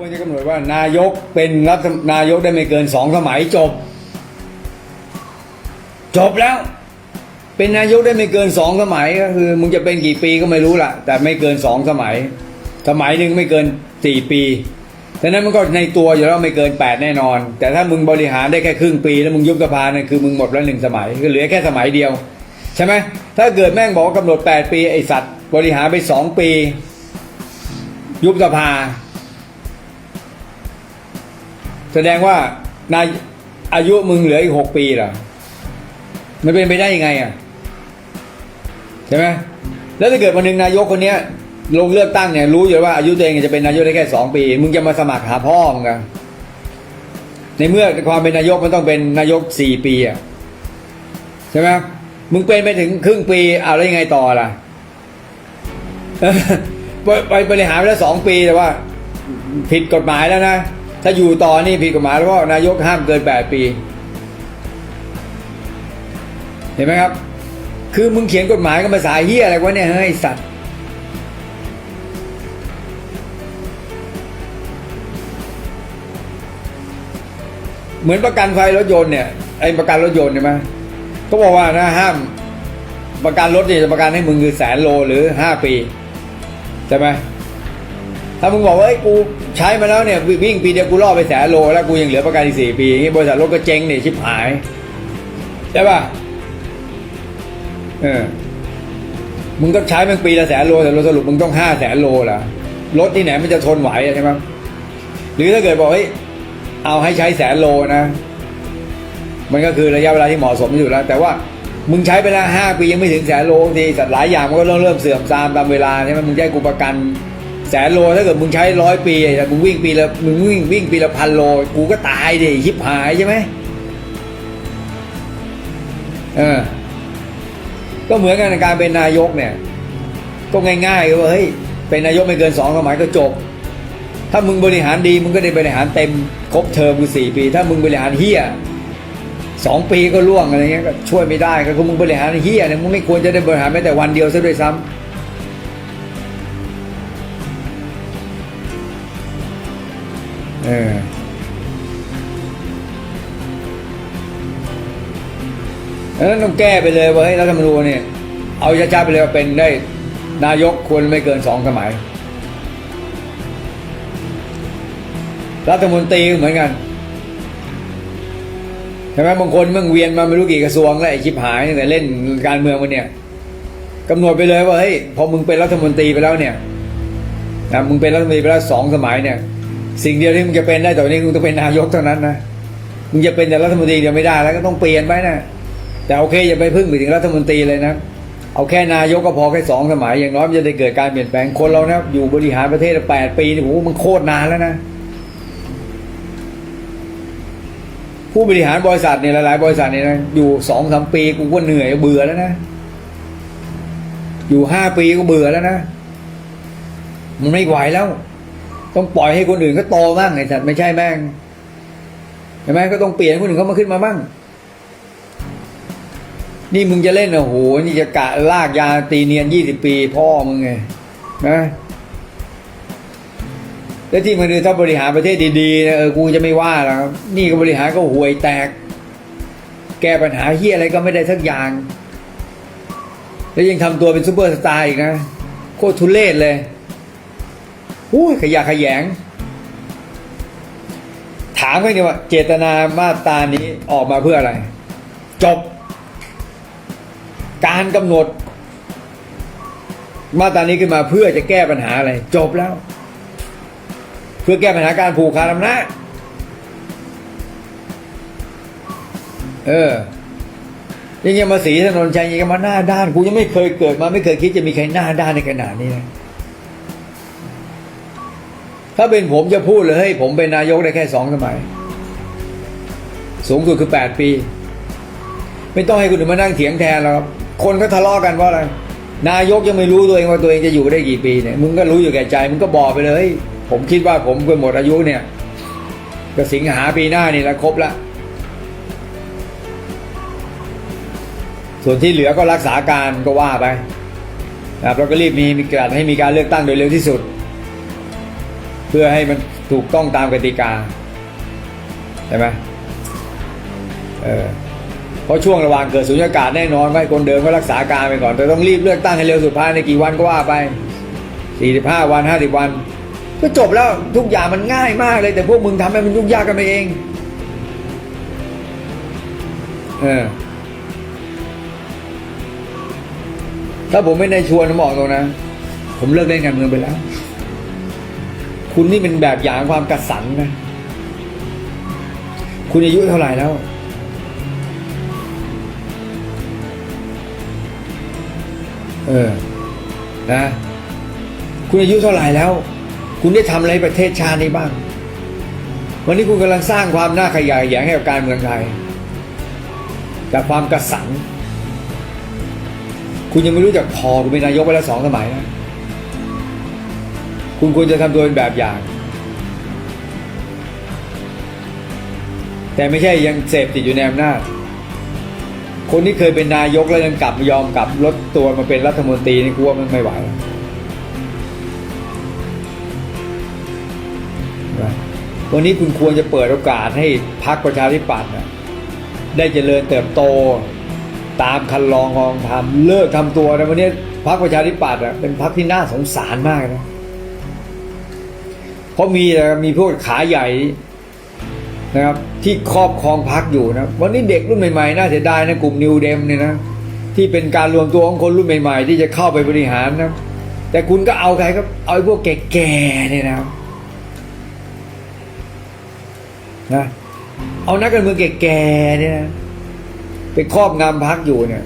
ควรจะกำหนดว่านายกเป็นรัฐนายกได้ไม่เกินสองสมัยจบ จบแล้ว เป็นนายกได้ไม่เกินสองสมัยก็คือมึงจะเป็นกี่ปีก็ไม่รู้ล่ะ แต่ไม่เกินสองสมัย สมัยหนึ่งไม่เกินสี่ปีดังนั้นมันก็ในตัวอยู่แล้วไม่เกินแปดแน่นอน แต่ถ้ามึงบริหารได้แค่ครึ่งปี แล้วมึงยุบสภาเนี่ยคือมึงหมดแล้วหนึ่งสมัยก็เหลือแค่สมัยเดียว ใช่ไหมถ้าเกิดแม่งบอกว่ากำหนดแปดปีไอสัตว์ บริหารไปสองปี ยุบสภา แสดงว่านายอายุมึงเหลืออีกหกปีเหรอมันเป็นไปได้ยังไงอะใช่ไหมแล้วถ้าเกิดวันหนึ่งนายกคนเนี้ย ลงเลือกตั้งเนี่ยรู้อยู่ว่าอายุตัวเองจะเป็นนายกได้แค่สองปี มึงจะมาสมัครหาพ่อมึงอะในเมื่อความเป็นนายกมันต้องเป็นนายกสี่ปีอะใช่ไหมมึงเป็นไปถึงครึ่งปีเอาแล้วยังไงต่อล่ะไปไปบริหารไปแล้วสองปีแต่ว่า ผิดกฎหมายแล้วนะ ถ้าอยู่ต่อนี่ผิดกฎหมายแล้วเพราะนายกห้ามเกินแปดปี เห็นไหมครับ คือมึงเขียนกฎหมายก็ภาษาเฮียอะไรวะเนี่ยเฮ้ยสัตว์เหมือนประกันไฟรถยนต์เนี่ยไอ้ประกันรถยนต์ใช่ไหมก็บอกว่านะห้ามประกันรถเนี่ยจะประกันให้มึงคือแสนโลหรือห้าปีใช่ไหม ถ้ามึงบอกว่าเอ้กูใช้มาแล้วเนี่ยวิ่งปีเดียวกูรอดไปแสนโล แล้วกูยังเหลือประกันอีกสี่ปีอย่างงี้บริษัทรถก็เจ๊งเนี่ยชิบหาย ใช่ป่ะเออมึงก็ใช้มันปีละแสนโลแต่สรุปมึงต้องห้าแสนโลล่ะรถที่ไหนมันจะทนไหวใช่ไหมหรือถ้าเกิดบอกเฮ้ยเอาให้ใช้แสนโลนะ มันก็คือระยะเวลาที่เหมาะสมที่สุดแล้ว แต่ว่ามึงใช้ไปแล้วห้าปียังไม่ถึงแสนโลทีสัตว์หลายอย่างมันก็เริ่มเริ่มเสื่อมทรามตามเวลาใช่ไหมมึงจะกูประกัน แสนโลถ้าเกิดมึงใช้ร้อยปีแต่มึงวิ่งปีละมึงวิ่งวิ่งปีละพันโล กูก็ตายดิชิบหายใช่ไหมเออก็เหมือนกันในการเป็นนายกเนี่ย ก็ง่ายๆก็ว่าเฮ้ยเป็นนายกไม่เกินสองสมัยก็จบ ถ้ามึงบริหารดีมึงก็ได้บริหารเต็มครบเทอมคือสี่ปี ถ้ามึงบริหารเฮียสองปีก็ล่วงอะไรเงี้ยก็ช่วยไม่ได้ก็คือมึงบริหารเฮียเนี่ยมึงไม่ควรจะได้บริหารแม้แต่วันเดียวซะด้วยซ้ำ เออดังนั้นต้องแก้ไปเลยว่าให้รัฐธรรมนูญเนี่ยเอาชัดๆไปเลยว่าเป็นได้ นายกควรไม่เกินสองสมัย รัฐมนตรีเหมือนกันใช่ไหมบางคนมึงเวียนมาไม่รู้กี่กระทรวงแล้วไอ้ชิบหายแต่เล่นการเมืองมันเนี่ยกำหนดไปเลยว่าเฮ้ยพอมึงเป็นรัฐมนตรีไปแล้วเนี่ยนะมึงเป็นรัฐมนตรีไปแล้วสองสมัยเนี่ย สิ่งเดียวที่มึงจะเป็นได้ต่อไปนี้มึงต้องเป็นนายกเท่านั้นนะมึงจะเป็นแต่รัฐมนตรีเดียวไม่ได้แล้วก็ต้องเปลี่ยนไปนะแต่โอเคอย่าไปพึ่งไปถึงรัฐมนตรีเลยนะเอาแค่นายกก็พอแค่สองสมัยอย่างน้อยมันจะได้เกิดการเปลี่ยนแปลงคนเรานะอยู่บริหารประเทศแปดปีนี่โอ้โหมันโคตรนานแล้วนะผู้บริหารบริษัทเนี่ยหลายๆบริษัทเนี่ยนะอยู่สองสามปีกูก็เหนื่อยเบื่อแล้วนะอยู่ห้าปีก็เบื่อแล้วนะมันไม่ไหวแล้ว ต้องปล่อยให้คนอื่นก็โตบ้างไอ้สัตว์ไม่ใช่แม่งเห็นไหมก็ต้องเปลี่ยนคนอื่นเขามาขึ้นมาบ้าง นี่มึงจะเล่นโอ้โหนี่จะกะลากยาตีเนียนยี่สิบปีพ่อมึงไงนะแล้วที่มันคือถ้าบริหารประเทศดีๆนะเออกูจะไม่ว่าแล้วครับนี่ก็บริหารก็ห่วยแตก แก้ปัญหาเฮียอะไรก็ไม่ได้สักอย่าง แล้วยังทำตัวเป็นซูเปอร์สตาร์อีกนะ โคตรทุเรศเลย อู้ยขยะแขยง ถามกันดีว่า เจตนามาตรานี้ออกมาเพื่ออะไร จบ การกำหนด มาตรานี้ขึ้นมาเพื่อจะแก้ปัญหาอะไร จบแล้ว เพื่อแก้ปัญหาการผูกขาดอำนาจเออยังยังมาสีถนนชัยยังมาหน้าด้าน กูยังไม่เคยเกิดมาไม่เคยคิดจะมีใครหน้าด้านในขนาดนี้นะ ถ้าเป็นผมจะพูดเลยเฮ้ยผมเป็นนายกได้แค่สองสมัย สูงสุดคือแปดปี ไม่ต้องให้คนอื่นมานั่งเถียงแทนแล้วครับคนก็ทะเลาะกันเพราะอะไรนายกยังไม่รู้ตัวเองว่าตัวเองจะอยู่ได้กี่ปีเนี่ยมึงก็รู้อยู่แก่ใจมึงก็บอกไปเลย ผมคิดว่าผมเกินหมดอายุเนี่ยก็สิงหาปีหน้านี่แล้วครบละส่วนที่เหลือก็รักษาการก็ว่าไปนะครับเราก็รีบมีมีการให้มีการเลือกตั้งโดยเร็วที่สุด เพื่อให้มันถูกต้องตามกติกาใช่ไหมเออเพราะช่วงระหว่างเกิดสุญญากาศแน่นอนให้คนเดิมก็รักษาการไปก่อน แต่ต้องรีบเลือกตั้งให้เร็วสุดภายในกี่วันก็ว่าไป 45 วัน 50 วัน ก็จบแล้วทุกอย่างมันง่ายมากเลยแต่พวกมึงทำให้มันยุ่งยากกันไปเองเออถ้าผมไม่ได้ชวนผมบอกตรงนะ ผมเลิกเล่นการเมืองไปแล้ว คุณนี่เป็นแบบอย่างความกระสันนะ คุณอายุเท่าไหร่แล้วเออ นะ คุณอายุเท่าไหร่แล้ว คุณได้ทำอะไรประเทศชาตินี้บ้าง วันนี้คุณกำลังสร้างความน่าขยายแยงให้กับการเมืองไทยจากความกระสัน คุณยังไม่รู้จักพอคุณเป็นนายกไปแล้วสองสมัยนะ คุณควรจะทำตัวเป็นแบบอย่าง แต่ไม่ใช่ยังเสพติดอยู่ในอำนาจ คนที่เคยเป็นนายกแล้วยังกลับยอมกลับลดตัวมาเป็นรัฐมนตรีนี่กูว่ามันไม่ไหววันนี้คุณควรจะเปิดโอกาสให้พรรคประชาธิปัตย์ได้เจริญเติบโตตามคันลองของทำเลิกทำตัวนะวันนี้พรรคประชาธิปัตย์เป็นพรรคที่น่าสงสารมากนะ เพราะมีมีพวกขาใหญ่นะครับ ที่ครอบครองพักอยู่นะวันนี้เด็กรุ่นใหม่ๆน่าเสียดายนะกลุ่มนิวเดมเนี่ยนะที่เป็นการรวมตัวของคนรุ่นใหม่ ๆ ที่จะเข้าไปบริหารนะแต่คุณก็เอาใครครับ เอาไอ้พวกแก่ๆเนี่ยนะนะเอานักการเมืองแก่ๆเนี่ยนะไปครอบงำพักอยู่เนี่ย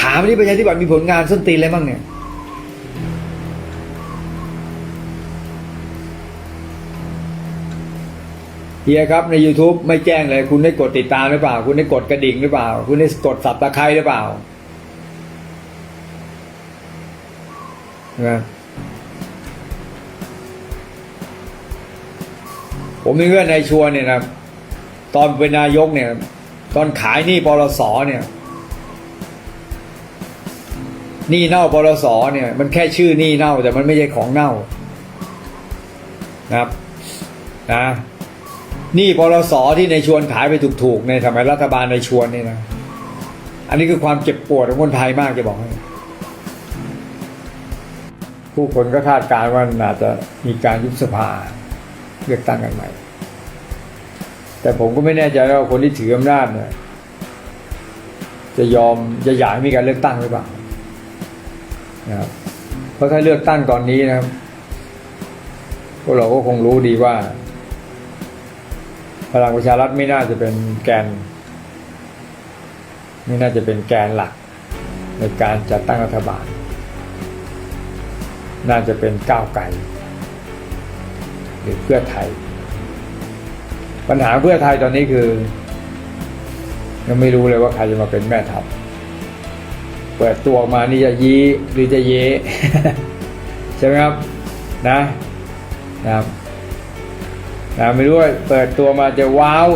ถามที่ประชาธิปัตย์มีผลงานส้นตีนอะไรบ้างเนี่ย เฮียครับใน YouTube ไม่แจ้งเลย คุณได้กดติดตามหรือเปล่า คุณได้กดกระดิ่งหรือเปล่า คุณได้กดสับตะไคร้หรือเปล่านะผมมีเพื่อนในชวนเนี่ยนะตอนเป็นนายกเนี่ย ตอนขายหนี้ปลสเนี่ยหนี้เน่าปลสเนี่ย มันแค่ชื่อหนี้เน่าแต่มันไม่ใช่ของเน่านะครับนะ นี่ปลสที่ในชวนขายไปถูกๆ ในสมัยรัฐบาลในชวนนี่นะ อันนี้คือความเจ็บปวดของคนไทยมากจะบอกให้ผู้คนก็คาดการณ์ว่าอาจจะมีการยุบสภาเลือกตั้งกันใหม่ แต่ผมก็ไม่แน่ใจว่าคนที่ถืออำนาจเนี่ยจะยอมจะอยากให้มีการเลือกตั้งหรือเปล่านะครับเพราะถ้าเลือกตั้งตอนนี้นะครับพวกเราก็คงรู้ดีว่า พลังประชารัฐไม่น่าจะเป็นแกน ไม่น่าจะเป็นแกนหลัก ในการจัดตั้งรัฐบาล น่าจะเป็นก้าวไกลหรือเพื่อไทย ปัญหาเพื่อไทยตอนนี้คือ ยังไม่รู้เลยว่าใครจะมาเป็นแม่ทัพเปิดตัวออกมานี่จะยี้หรือจะเยใช่ไหมครับนะนะครับ นะไม่รู้ว่าเปิดตัวมาจะว้าว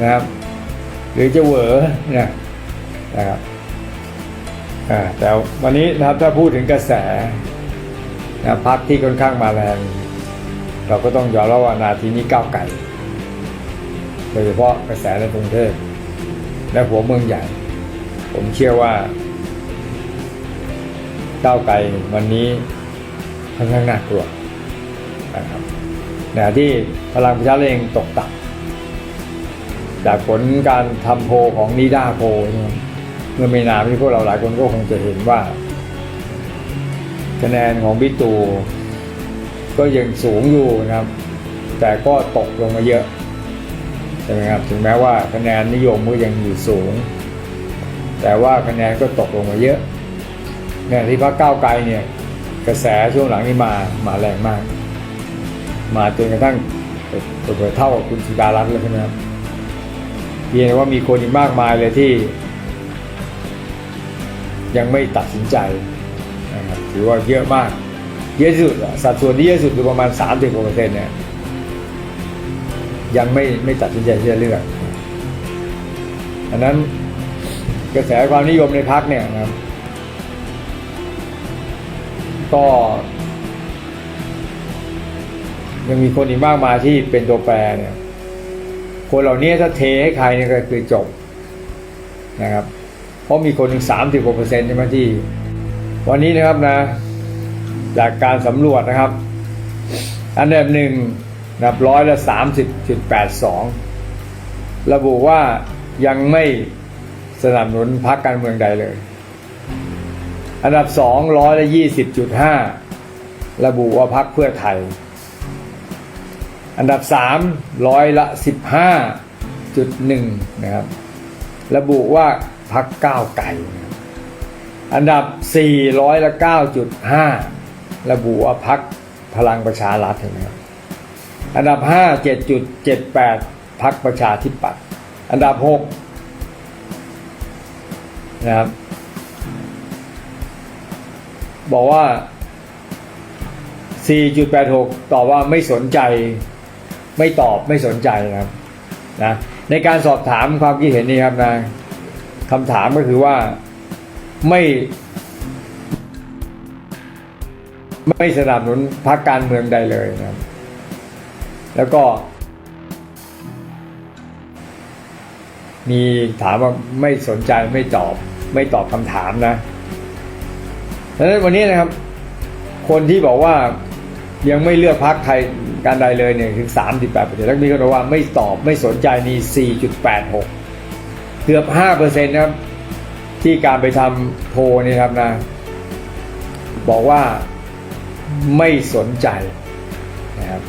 นะครับ หรือจะเหวอนี่ยนะครับแต่วันนี้นะครับถ้าพูดถึงกระแสนะพักที่ค่อนข้างมาแรงเราก็ต้องยอมรับว่านาทีนี้ก้าวไก่โดยเฉพาะกระแสในกรุงเทพและหัวเมืองใหญ่ ผมเชื่อว่าก้าวไกลวันนี้ค่อนข้างน่ากลัว นะที่พลังประชารัฐเองตกต่ำจากผลการทำโพของนิดาโพเนี่ยเมื่อไม่นานที่พวกเราหลายคนก็คงจะเห็นว่า คะแนนของบิ๊กตูก็ยังสูงอยู่นะครับ แต่ก็ตกลงมาเยอะใช่ไหมครับถึงแม้ว่าคะแนนนิยมก็ยังอยู่สูง แต่ว่าคะแนนก็ตกลงมาเยอะเนี่ยที่พรรคก้าวไกลเนี่ยกระแสช่วงหลังนี่มามาแรงมาก มาจนกระทั่งเปิดเท่ากับคุณสุดารัตน์เลยใช่ไหมครับเพียงแต่ว่ามีคนอีกมากมายเลยที่ ยังไม่ตัดสินใจนะครับถือว่าเยอะมาก เยอะสุดสัดส่วนที่เยอะสุดคือประมาณ3ามสิบกว่าเปอร์เซ็นต์เนี่ยยังไม่ไม่ตัดสินใจที่จะเลือกอันนั้นกระแสความนิยมในพักเนี่ยนะครับก็ ยังมีคนอีกมากมายที่เป็นตัวแปรเนี่ยคนเหล่านี้ถ้าเทให้ใครเนี่ยก็คือจบนะครับ เพราะมีคนถึงสามสิบกว่าเปอร์เซ็นต์ใช่ไหมที่ วันนี้นะครับนะ จากการสำรวจนะครับ อันดับหนึ่งนับร้อยละสามสิบจุดแปดสองระบุว่ายังไม่สนับสนุนพรรคการเมืองใดเลย อันดับสองร้อยละยี่สิบจุดห้าระบุว่าพรรคเพื่อไทย อันดับสามร้อยละสิบห้าจุดหนึ่งนะครับ ระบุว่าพรรคก้าวไก่ อันดับสี่ร้อยละเก้าจุดห้าระบุว่าพรรคพลังประชารัฐนไหมครับ อันดับห้าเจ็ดจุดเจ็ดแปดพรรคประชาธิปัตย์ อันดับหกนะครับ บอกว่า 4.86ตอบว่าไม่สนใจ ไม่ตอบไม่สนใจนะครับนะในการสอบถามความคิดเห็นนี้ครับนะคำถามก็คือว่าไม่ไม่สนับสนุนพรรคการเมืองใดเลยนะครับ แล้วก็ มีถามว่าไม่สนใจไม่ตอบ ไม่ตอบคำถามนะดังนั้นวันนี้นะครับ คนที่บอกว่า ยังไม่เลือกพักใครการใดเลยเนี่ยถึง 38เปอร์เซ็นต์แล้วมีคนว่าไม่ตอบไม่สนใจนี่4.86 เกือบ5เปอร์เซ็นต์นะครับ ที่การไปทำโพนี่ครับนะ บอกว่าไม่สนใจนะครับ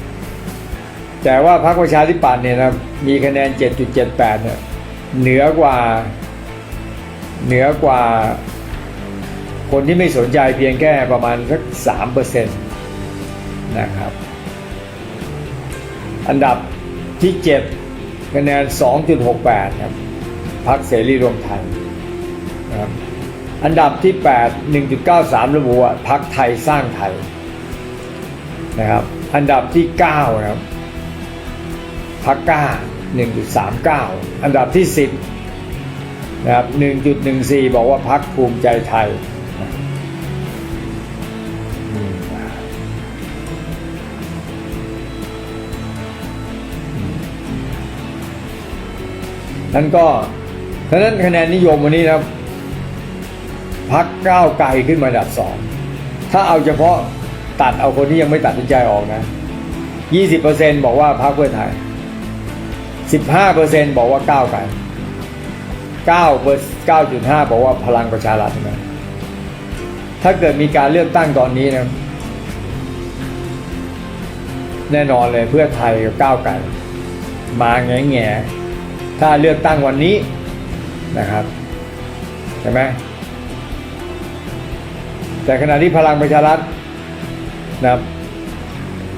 แต่ว่าพรรคประชาธิปัตย์เนี่ยนะมีคะแนน 7.78 เนี่ยเหนือกว่าเหนือกว่าคนที่ไม่สนใจเพียงแค่ประมาณสัก3เปอร์เซ็นต์ นะครับ อันดับที่ 7 คะแนน 2.68 ครับพรรคเสรีรวมไทยนะครับอันดับที่ 8 1.93 ระบุว่าพรรคไทยสร้างไทยนะครับอันดับที่ 9 นะครับพักก้า 1.39 อันดับที่ 10นะครับ1.14 บอกว่าพักภูมิใจไทย นั่นก็ฉะนั้นคะแนนนิยมวันนี้นะครับพักก้าวไกลขึ้นมาดับสองถ้าเอาเฉพาะตัดเอาคนที่ยังไม่ตัดสินใจออกนะ 20%บอกว่าพรรคเพื่อไทย 15%บอกว่าก้าวไกล9เปอร์9.5 บอกว่าพลังประชารัฐใช่ไหมถ้าเกิดมีการเลือกตั้งตอนนี้นะ แน่นอนเลยเพื่อไทยกับก้าวไกลมาแง่แง่ ถ้าเลือกตั้งวันนี้นะครับใช่ไหมแต่ขณะที่พลังประชารัฐนะครับ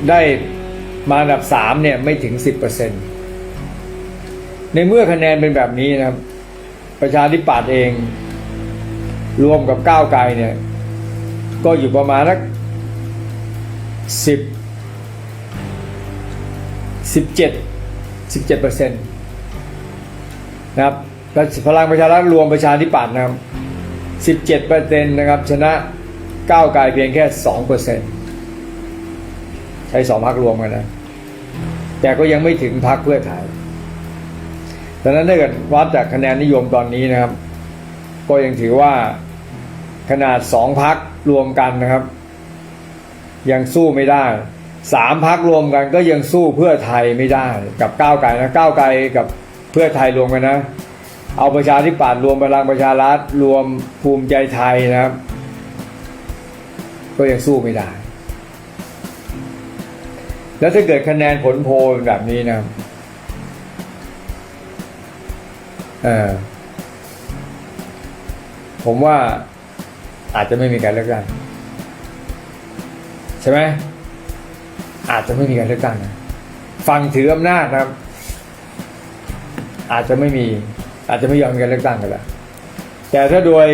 ได้มาอันดับสามเนี่ยไม่ถึงสิบเปอร์เซ็นในเมื่อคะแนนเป็นแบบนี้นะครับ ประชาธิปัตย์เอง รวมกับก้าวไกลเนี่ย ก็อยู่ประมาณสักสิบสิบเจ็ดสิบเจ็ดเปอร์เซ็นต์ นะครับพลังประชารัฐรวมประชาธิปัตย์นะครับสิบเปอร์เซ็นต์นะครับชนะก้าวไกลเพียงแค่สองเปอร์เซ็นต์ใช้สองพักรวมกันนะ แต่ก็ยังไม่ถึงพักเพื่อไทยดังนั้นถ้าเกิดวัดจากคะแนนนิยมตอนนี้นะครับ ก็ยังถือว่าขนาดสองพักรวมกันนะครับ ยังสู้ไม่ได้สามพักรวมกันก็ยังสู้เพื่อไทยไม่ได้ กับก้าวไกลนะก้าวไกลกับ พื่อไทยรวมกันนะ เอาประชาธิปัตย์รวมพลังประชารัฐรวมภูมิใจไทยนะครับ ก็ยังสู้ไม่ได้ แล้วถ้าเกิดคะแนนผลโพลแบบนี้นะเออผมว่าอาจจะไม่มีการเลือกตั้งใช่ไหมอาจจะไม่มีการเลือกตั้งนะฟังถืออำนาจนะครับ อาจจะไม่มี อาจจะไม่ยอมการเลือกตั้งกันแล้วแต่ถ้าโดย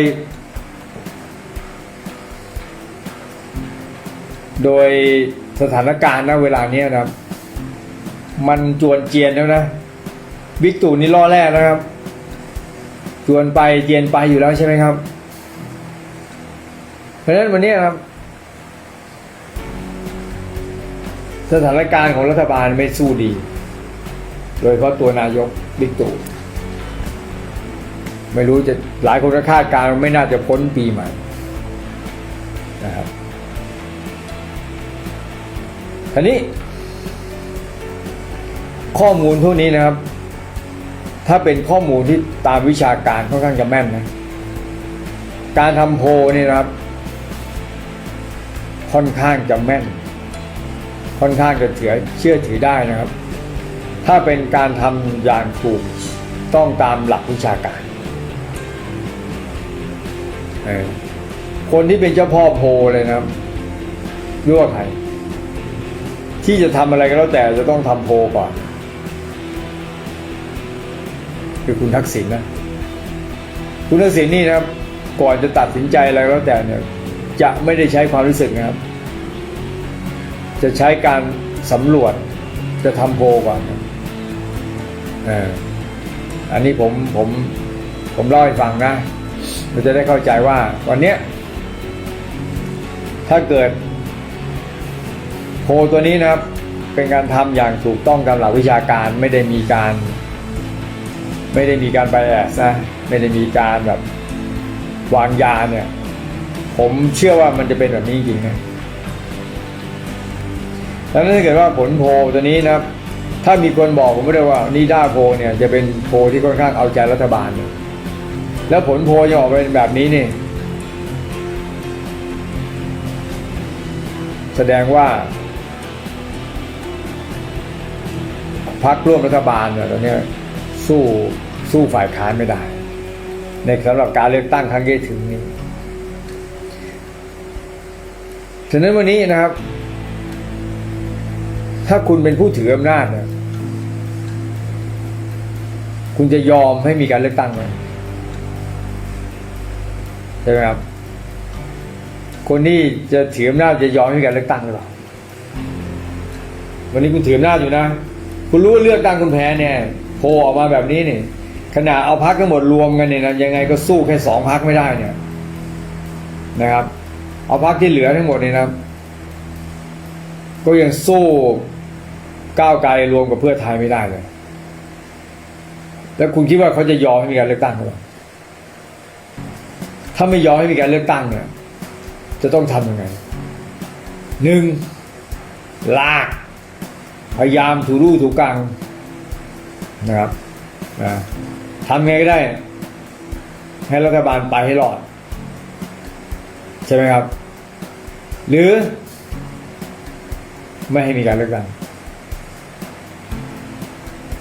โดยสถานการณ์ณเวลาเนี้ยนะครับ มันจวนเจียนแล้วนะบิ๊กตู่นี่ล่อแรกนะครับ จวนไปเจียนไปอยู่แล้วใช่ไหมครับ เพราะฉะนั้นวันนี้ครับ สถานการณ์ของรัฐบาลไม่สู้ดี โดยเฉพาะตัวนายก บิ๊กตู่ไม่รู้จะหลายคนก็คาดการไม่น่าจะพ้นปีใหม่นะครับทีนี้ ข้อมูลพวกนี้นะครับ ถ้าเป็นข้อมูลที่ตามวิชาการค่อนข้างจะแม่นนะการทำโพนี่นะครับ ค่อนข้างจะแม่น ค่อนข้างจะเถือเชื่อถือได้นะครับ ถ้าเป็นการทำอย่างถูกต้องตามหลักวิชาการ คนที่เป็นเจ้าพ่อโพเลยนะรู้ว่าใครที่จะทำอะไรก็แล้วแต่จะต้องทำโพก่อน คือคุณทักษิณนะคุณทักษิณนี่นะครับ ก่อนจะตัดสินใจอะไรก็แล้วแต่เนี่ยจะไม่ได้ใช้ความรู้สึกนะครับ จะใช้การสำรวจจะทำโพก่อนนะ เอออันนี้ผมผมผมเล่าให้ฟังนะเราจะได้เข้าใจว่าวันเนี้ยถ้าเกิดโพลตัวนี้นะครับ เป็นการทำอย่างถูกต้องตามหลักวิชาการไม่ได้มีการ ไม่ได้มีการไปแอสนะไม่ได้มีการแบบวางยาเนี่ย ผมเชื่อว่ามันจะเป็นแบบนี้จริงนะแล้วถ้าเกิดว่าผลโพลตัวนี้นะครับ ถ้ามีคนบอกผมไม่ได้ว่านี่ด้าโพเนี่ยจะเป็นโพที่ค่อนข้างเอาใจรัฐบาล แล้วผลโพจะออกมาเป็นแบบนี้นี่ แสดงว่าพรรคร่วมรัฐบาลเนี่ยตอนนี้สู้สู้ฝ่ายค้านไม่ได้ ในสำหรับการเลือกตั้งครั้งที่ถึงนี้ฉะนั้นวันนี้นะครับ ถ้าคุณเป็นผู้ถืออำนาจเนี่ยคุณจะยอมให้มีการเลือกตั้งไหมใช่ไหมครับ คนที่จะถืออำนาจจะยอมให้มีการเลือกตั้งหรือเปล่าวันนี้คุณถืออำนาจอยู่นะ คุณรู้ว่าเลือกตั้งคุณแพ้เนี่ยโพลออกมาแบบนี้นี่ขนาดเอาพักทั้งหมดรวมกันเนี่ยนะยังไงก็สู้แค่สองพักไม่ได้เนี่ยนะครับ เอาพักที่เหลือทั้งหมดเนี่ยนะก็ยังสู้ ก้าวไกลรวมกับเพื่อไทยไม่ได้เลย แล้วคุณคิดว่าเขาจะยอมให้มีการเลือกตั้งหรือเปล่าถ้าไม่ยอมให้มีการเลือกตั้งเนี่ย จะต้องทำยังไงหนึ่งลากพยายามถูรูถูกังนะครับนะทำไงก็ได้ ให้รัฐบาลไปให้รอด ใช่ไหมครับ หรือ ไม่ให้มีการเลือกตั้ง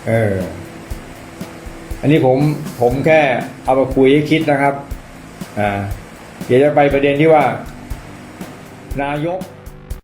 เออ อันนี้ผมผมแค่เอามาคุยให้คิดนะครับ อ่า เดี๋ยวจะไปประเด็นที่ว่า นายก